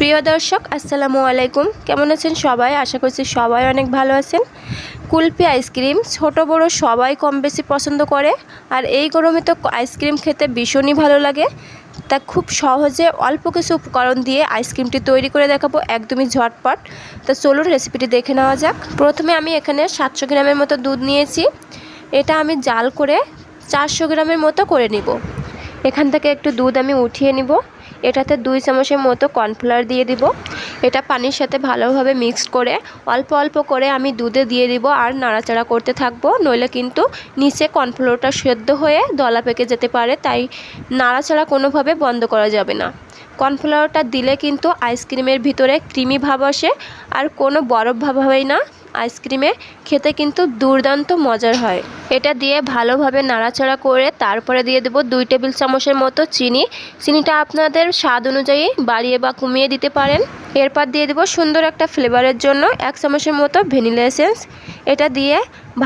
প্রিয় দর্শক, আসসালামু আলাইকুম। কেমন আছেন সবাই? আশা করছি সবাই অনেক ভালো আছেন। কুলফি আইসক্রিম ছোট বড় সবাই কম বেশি পছন্দ করে। আর এই গরমে তো আইসক্রিম খেতে ভীষণই ভালো লাগে। তা খুব সহজে অল্প কিছু উপকরণ দিয়ে আইসক্রিমটি তৈরি করে দেখাবো একদমই ঝটপট। তা চলুন রেসিপিটি দেখে নেওয়া যাক। প্রথমে আমি এখানে সাতশো গ্রামের মতো দুধ নিয়েছি। এটা আমি জাল করে চারশো গ্রামের মতো করে নিব। এখান থেকে একটু দুধ আমি উঠিয়ে নিব। এটাতে দুই চামচের মতো কর্নফ্লাওয়ার দিয়ে দিব। এটা পানির সাথে ভালোভাবে মিক্সড করে অল্প অল্প করে আমি দুধে দিয়ে দিব আর নাড়াচাড়া করতে থাকব। নইলে কিন্তু নিচে কর্নফ্লাওয়ারটা সেদ্ধ হয়ে দলা পেকে যেতে পারে, তাই নাড়াচাড়া কোনোভাবে বন্ধ করা যাবে না। কর্নফ্লাওয়ারটা দিলে কিন্তু আইসক্রিমের ভিতরে ক্রিমি ভাব আসে আর কোনো বরফ ভাব হয় না। আইসক্রিমে খেতে কিন্তু দুর্দান্ত মজার হয়। এটা দিয়ে ভালোভাবে নাড়াচাড়া করে তারপরে দিয়ে দেবো দুই টেবিল চামচের মতো চিনি। চিনিটা আপনাদের স্বাদ অনুযায়ী বাড়িয়ে বা কমিয়ে দিতে পারেন। এরপর দিয়ে দেবো সুন্দর একটা ফ্লেভারের জন্য এক চামচের মতো ভ্যানিলা এসেন্স। এটা দিয়ে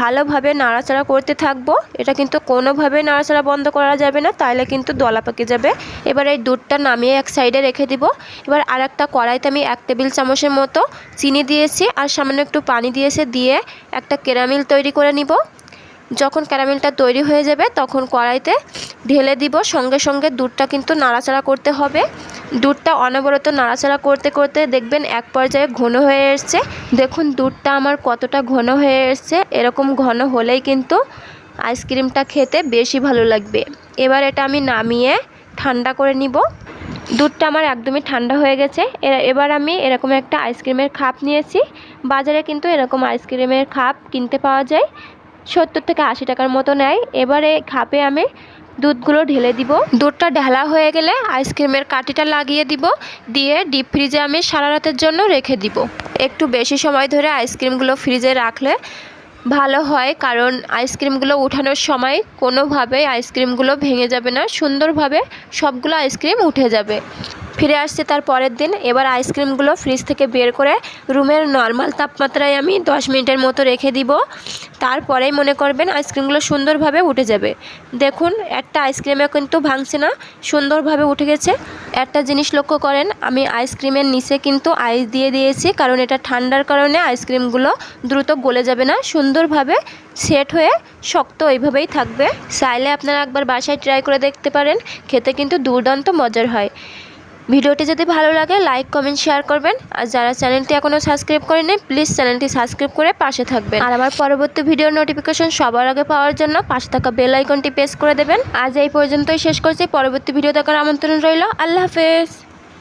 ভালোভাবে নাড়াচাড়া করতে থাকব। এটা কিন্তু কোনোভাবে নাড়াচাড়া বন্ধ করা যাবে না তাহলে কিন্তু দলা পেকে যাবে। এবার এই দুধটা নামিয়ে এক সাইডে রেখে দিব। এবার আর একটা কড়াইতে আমি এক টেবিল চামচের মতো চিনি দিয়েছি, আর সামান্য একটু পানি দিয়েছে, দিয়ে একটা কেরামিল তৈরি করে নিব। যখন ক্যারামেলটা তৈরি হয়ে যাবে, তখন কড়াইতে ঢেলে দিব। সঙ্গে সঙ্গে দুধটা কিন্তু নাড়াচাড়া করতে হবে। দুধটা অনবরত নাড়াচাড়া করতে করতে দেখবেন এক পর্যায়ে ঘন হয়ে এসছে। দেখুন, দুধটা আমার কতটা ঘন হয়ে এসছে। এরকম ঘন হলেই কিন্তু আইসক্রিমটা খেতে বেশি ভালো লাগবে। এবার এটা আমি নামিয়ে ঠান্ডা করে নিব। দুধটা আমার একদমই ঠান্ডা হয়ে গেছে। এবার আমি এরকম একটা আইসক্রিমের খাপ নিয়েছি। বাজারে কিন্তু এরকম আইসক্রিমের খাপ কিনতে পাওয়া যায়। সত্তর থেকে আশি টাকার মতো নেয়। এবারে খাপে আমি দুধগুলো ঢেলে দিব। দুধটা ঢালা হয়ে গেলে আইসক্রিমের কাঠিটা লাগিয়ে দিব। দিয়ে ডিপ ফ্রিজে আমি সারা রাতের জন্য রেখে দিব। একটু বেশি সময় ধরে আইসক্রিমগুলো ফ্রিজে রাখলে ভালো হয়, কারণ আইসক্রিমগুলো উঠানোর সময় কোনোভাবেই আইসক্রিমগুলো ভেঙে যাবে না। সুন্দরভাবে সবগুলো আইসক্রিম উঠে যাবে। ফিরে আসছে তার পরের দিন। এবার আইসক্রিমগুলো ফ্রিজ থেকে বের করে রুমের নর্মাল তাপমাত্রায় আমি দশ মিনিটের মতো রেখে দিব। তারপরেই মনে করবেন আইসক্রিমগুলো সুন্দরভাবে উঠে যাবে। দেখুন, একটা আইসক্রিমে কিন্তু ভাঙছে না, সুন্দরভাবে উঠে গেছে। একটা জিনিস লক্ষ্য করেন, আমি আইসক্রিমের নিচে কিন্তু আইস দিয়ে দিয়েছি, কারণ এটা ঠান্ডার কারণে আইসক্রিমগুলো দ্রুত গলে যাবে না, সুন্দরভাবে সেট হয়ে শক্ত ওইভাবেই থাকবে। চাইলে আপনারা একবার বাসায় ট্রাই করে দেখতে পারেন, খেতে কিন্তু দুর্দান্ত মজার হয়। ভিডিওটি যদি ভালো লাগে লাইক কমেন্ট শেয়ার করবেন। আর যারা চ্যানেলটি এখনও সাবস্ক্রাইব করেনি প্লিজ চ্যানেলটি সাবস্ক্রাইব করে পাশে থাকবেন। আর আমার পরবর্তী ভিডিওর নোটিফিকেশন সবার আগে পাওয়ার জন্য পাশে থাকা বেল আইকনটি প্রেস করে দেবেন। আজ এই পর্যন্তই শেষ করছি। পরবর্তী ভিডিও দেখার আমন্ত্রণ রইল। আল্লাহ হাফেজ।